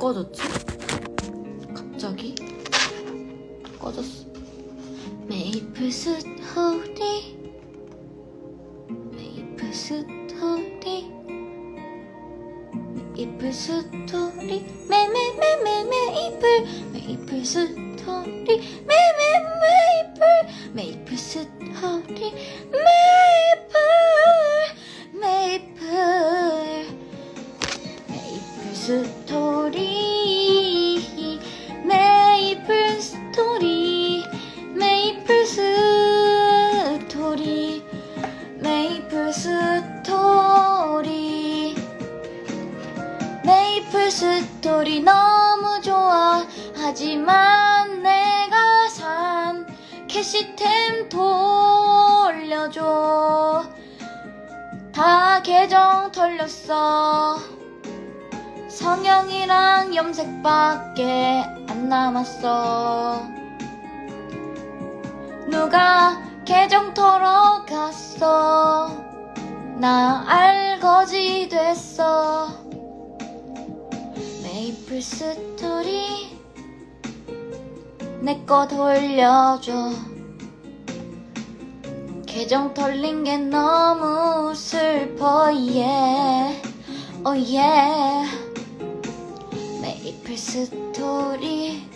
꺼졌지? 갑자기? 꺼졌어. 메이플 스토리? 메이플 스토리? 메이플 스토리? 메메메메 메이플? 메이플 스토리 성형이랑 염색밖에 안 남았어. 누가 계정 털어 갔어? 나 알거지 됐어. 메이플 스토리 내 거 돌려줘. 계정 털린 게 너무 슬퍼 yeah. Oh yeah 메이플 스토리.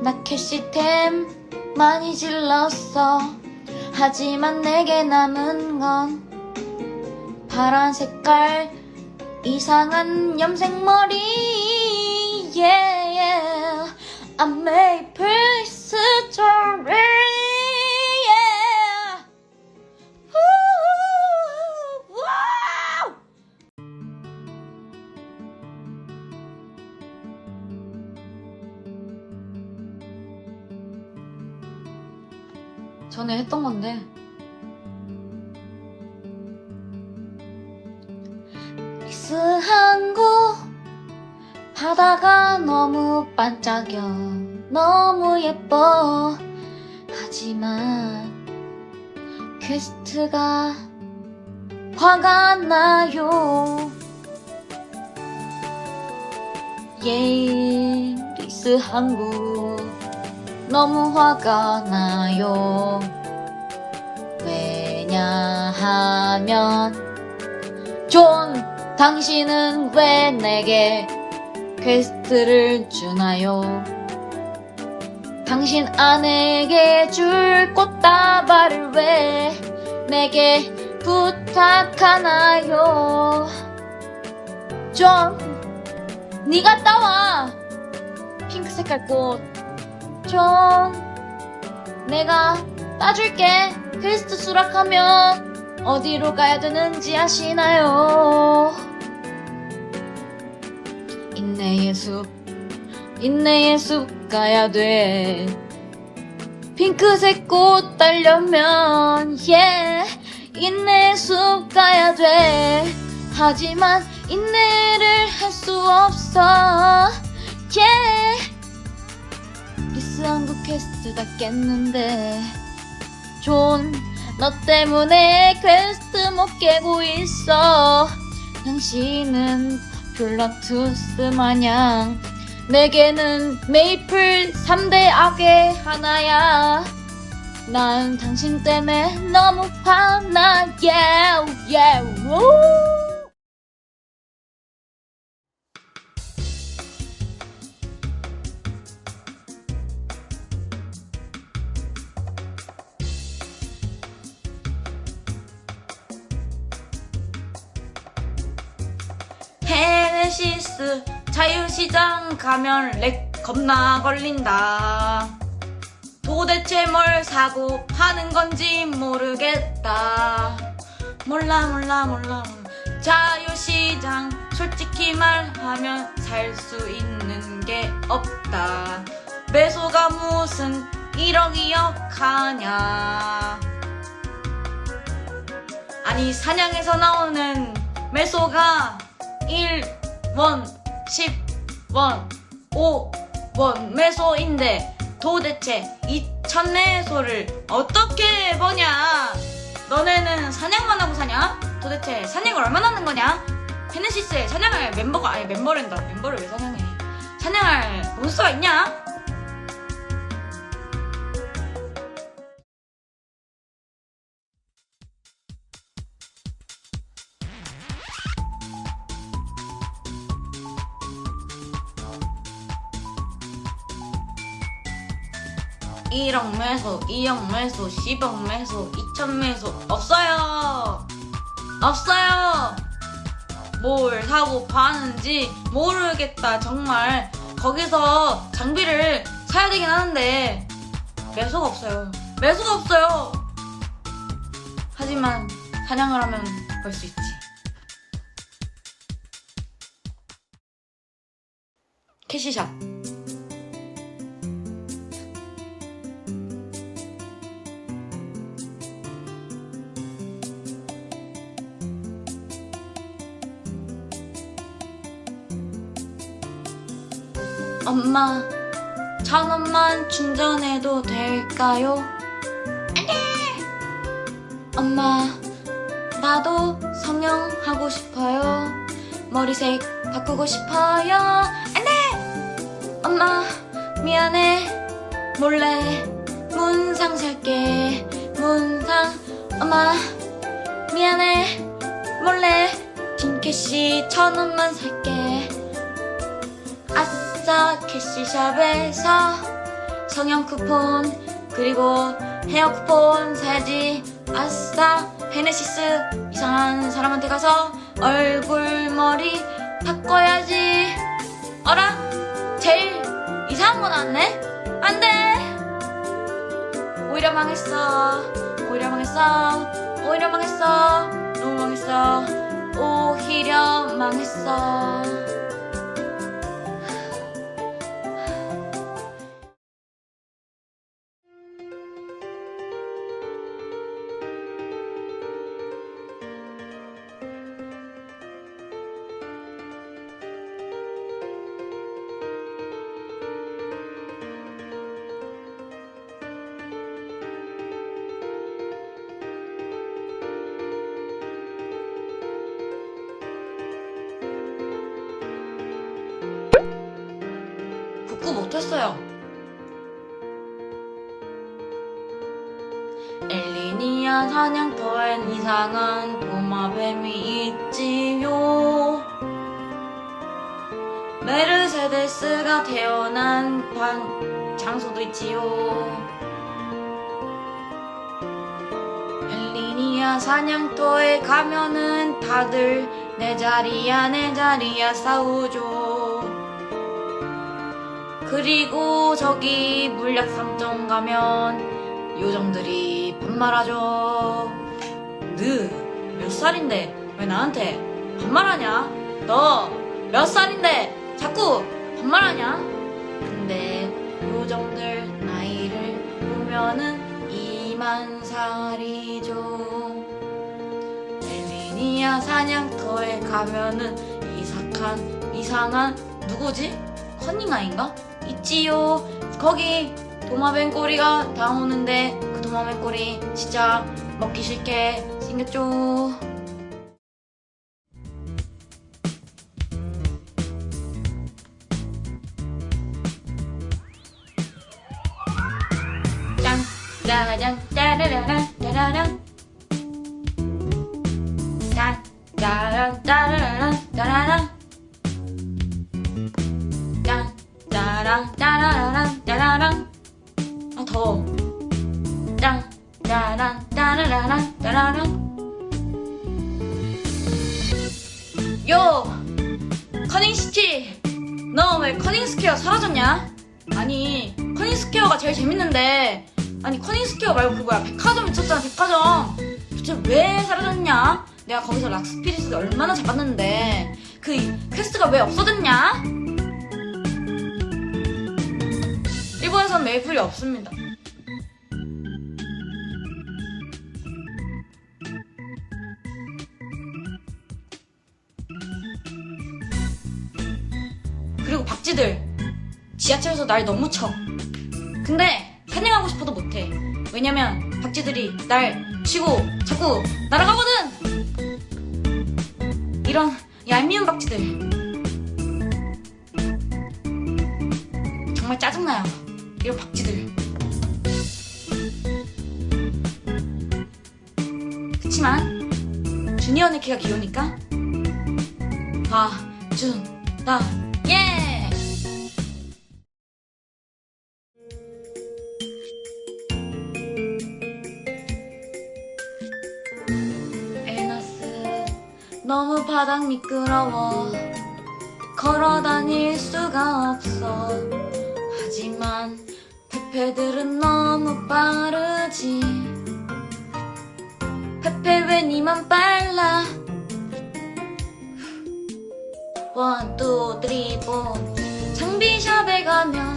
나 캐시템 많이 질렀어. 하지만 내게 남은 건 파란 색깔 이상한 염색 머리. Yeah, yeah. A maple story 전에 했던 건데. 리스한 곳 바다가 너무 반짝여. 너무 예뻐. 하지만 퀘스트가 화가 나요. 예 리스 한국 너무 화가 나요 왜냐하면 존 당신은 왜 내게 퀘스트를 주나요? 당신 아내에게 줄 꽃다발을 왜 내게 부탁하나요? 존, 네가 따와. 핑크 색깔 꽃. 존, 내가 따줄게. 퀘스트 수락하면 어디로 가야 되는지 아시나요? 인내의 숲, 인내의 숲 가야 돼. 핑크색 꽃 딸려면, yeah, 인내의 숲 가야 돼. 하지만 인내를 할 수 없어, yeah. 한국 퀘스트 다 깼는데, 존, 너 때문에 퀘스트 못 깨고 있어. 당신은 플라투스 마냥 내게는 메이플 3대 악의 하나야. 난 당신 때문에 너무 화나, yeah, yeah, 시장 가면 렉 겁나 걸린다. 도대체 뭘 사고 파는 건지 모르겠다. 몰라 몰라 몰라. 자유시장 솔직히 말하면 살 수 있는 게 없다. 매소가 무슨 1억 2억 하냐. 아니 사냥에서 나오는 매소가 1원, 10 원, 5원 매소인데 도대체 2천 매소를 어떻게 버냐? 너네는 사냥만 하고 사냐? 도대체 사냥을 얼마나 하는 거냐? 헤네시스의 사냥할 멤버가 아니 멤버랜다 멤버를 왜 사냥해 사냥할 몬스터가 있냐? 일억 매소, 2억 매소, 10억 매소, 2천 매소 없어요. 없어요. 뭘 사고 파는지 모르겠다 정말 거기서 장비를 사야 되긴 하는데 매소가 없어요. 매소가 없어요. 하지만 사냥을 하면 벌 수 있지. 캐시샵. 엄마, 천 원만 충전해도 될까요? 안 돼! 엄마, 나도 성형하고 싶어요. 머리색 바꾸고 싶어요. 안 돼! 엄마, 미안해. 몰래 문상 살게. 문상, 엄마, 미안해. 몰래 빈캐시 천 원만 살게. 아싸 캐시샵에서 성형 쿠폰 그리고 헤어 쿠폰 사야지. 아싸! 헤네시스 이상한 사람한테 가서 얼굴 머리 바꿔야지. 어라? 제일 이상한 거 나왔네? 안돼! 오히려 망했어. 오히려 망했어. 오히려 망했어. 너무 망했어. 오히려 망했어 했어요. 엘리니아 사냥터엔 이상한 도마뱀이 있지요. 메르세데스가 태어난 방 장소도 있지요. 엘리니아 사냥터에 가면은 다들 내 자리야 내 자리야 싸우죠. 그리고 저기 물약 상점 가면 요정들이 반말하죠. 느 몇 살인데 왜 나한테 반말하냐? 너 몇 살인데 자꾸 반말하냐? 근데 요정들 나이를 보면은 이만 살이죠. 엘리니아 사냥터에 가면은 이삭한 이상한 누구지? 커닝아인가? 있지요. 거기 도마뱀 꼬리가 나오는데 그 도마뱀 꼬리 진짜 먹기 싫게 생겼죠. 짠, 짜라란, 짜라라란, 짜라란. 짠, 짜란, 짜라라란, 짜라란. 너 왜 커닝스퀘어 사라졌냐? 아니, 커닝스퀘어가 제일 재밌는데. 아니, 커닝스퀘어 말고 그 뭐야, 백화점 있었잖아, 백화점. 도대체 왜 사라졌냐? 내가 거기서 락스피릿을 얼마나 잡았는데. 그 퀘스트가 왜 없어졌냐? 일본에선 메이플이 없습니다. 그리고 박쥐들 지하철에서 날 너무 쳐. 근데 사냥하고 싶어도 못해. 왜냐면 박쥐들이 날 치고 자꾸 날아가거든. 이런 얄미운 박쥐들. 정말 짜증나요. 이런 박쥐들. 그치만 준이 언니 키가 귀여우니까 봐준다 예! 너무 바닥 미끄러워. 걸어 다닐 수가 없어. 하지만 페페들은 너무 빠르지. 페페 왜 니만 빨라? 원, 투, 쓰리, 포. 장비샵에 가면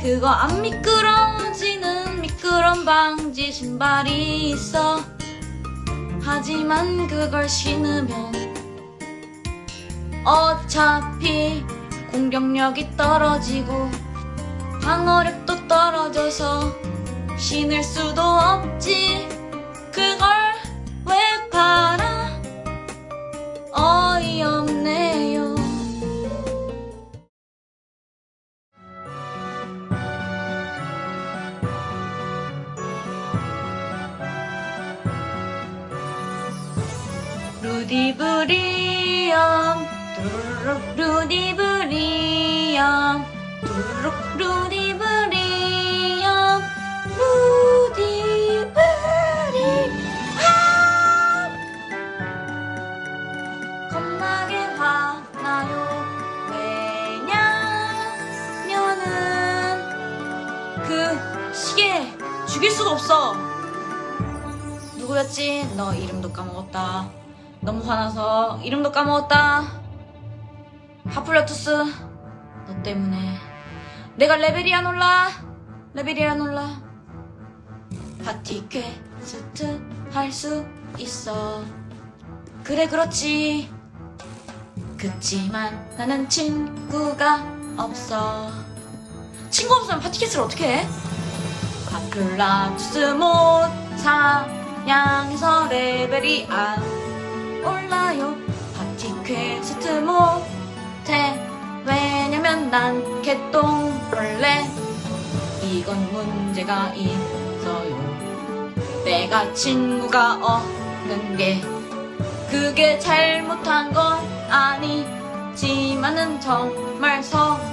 그거 안 미끄러지는 미끄럼 방지 신발이 있어 하지만 그걸 신으면 어차피 공격력이 떨어지고 방어력도 떨어져서 신을 수도 없지. 그걸 왜 팔아 루룩 루디브리엄. 두루룩 루디브리엄. 루디브리엄 겁나게 화나요. 왜냐면은 그 시계 죽일 수가 없어. 누구였지? 너 이름도 까먹었다. 너무 화나서 이름도 까먹었다 하플레투스 너 때문에. 내가 레벨이 안 올라 레벨이 안 올라. 파티 퀘스트 할 수 있어. 그래 그렇지. 그치만 나는 친구가 없어. 친구 없으면 파티캐스를 어떻게 해? 파플라투스 못 사냥해서 레벨이 안 올라요. 파티 퀘스트 못 해 왜냐면 난 개똥벌레 이건 문제가 있어요. 내가 친구가 없는 게 그게 잘못한 건 아니지만은 정말 서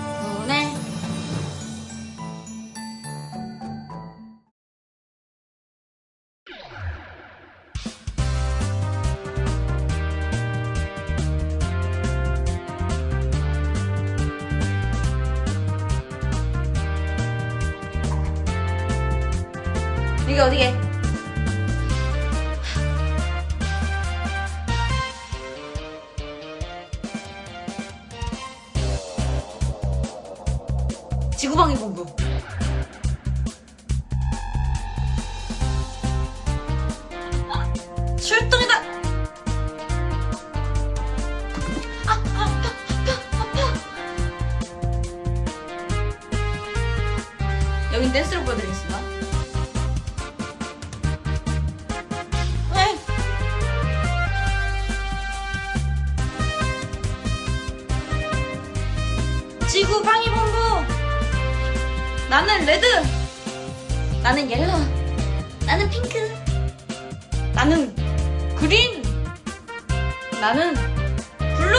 지구방위 본부. 출동이다. 아, 아파, 아파, 아파. 여긴 댄스를 보여드리겠습니다. 네. 지구 방위본부 나는 레드. 나는 옐로. 나는 핑크. 나는 그린. 나는 블루.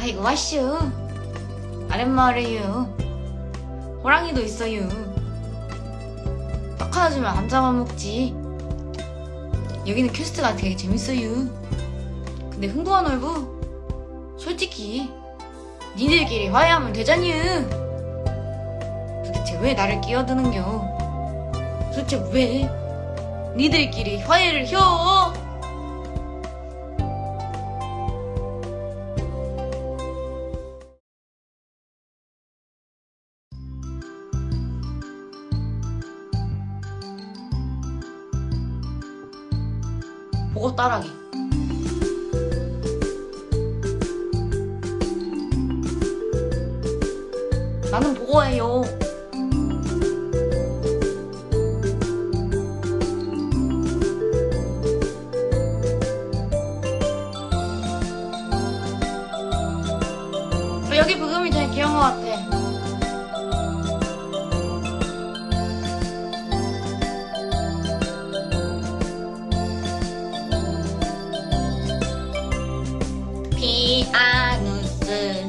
아이고 와쇼 아랫마을에요. 호랑이도 있어요. 딱 하나 주면 안 잡아먹지 여기는 퀘스트가 되게 재밌어요. 근데 흥도가 넓어 솔직히 니들끼리 화해하면 되잖유 도대체 왜 나를 끼어드는겨? 도대체 왜 니들끼리 화해를 혀 보고 따라하기. 나는 보고해요.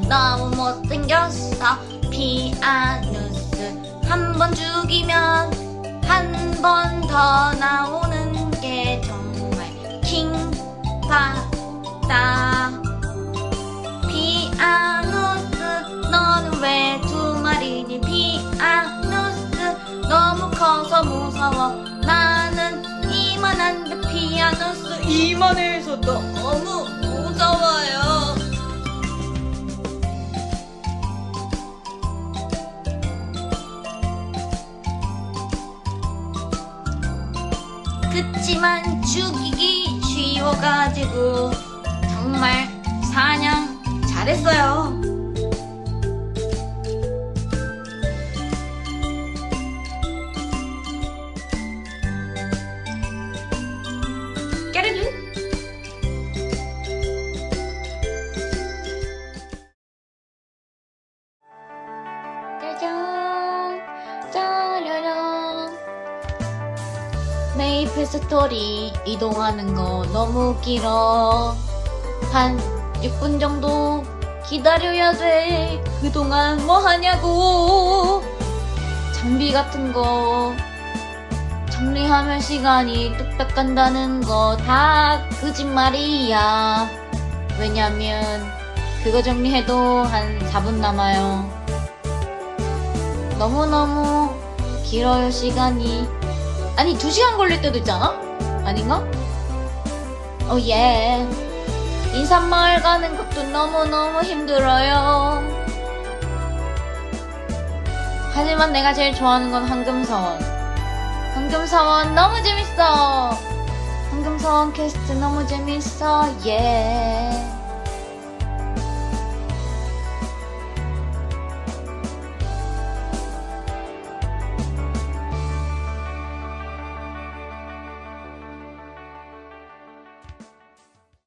너무 못생겼어. 피아누스 한 번 죽이면 한 번 더 나오는 게 정말 킹받다 피아누스 너는 왜 두 마리니? 피아누스 너무 커서 무서워. 나는 이만한데 피아누스 이만해서 너무 무서워요 그치만 죽이기 쉬워가지고 정말 사냥 잘했어요. 메이플 스토리 이동하는 거 너무 길어. 한 6분 정도 기다려야 돼. 그동안 뭐 하냐고. 장비 같은 거 정리하면 시간이 뚝딱 간다는 거 다 거짓말이야. 왜냐면 그거 정리해도 한 4분 남아요. 너무너무 길어요, 시간이. 아니, 2시간 걸릴 때도 있잖아? 아닌가? 어, 예. 인삼마을 가는 것도 너무너무 힘들어요. 하지만 내가 제일 좋아하는 건 황금사원. 황금사원 너무 재밌어! 황금사원 퀘스트 너무 재밌어, 예.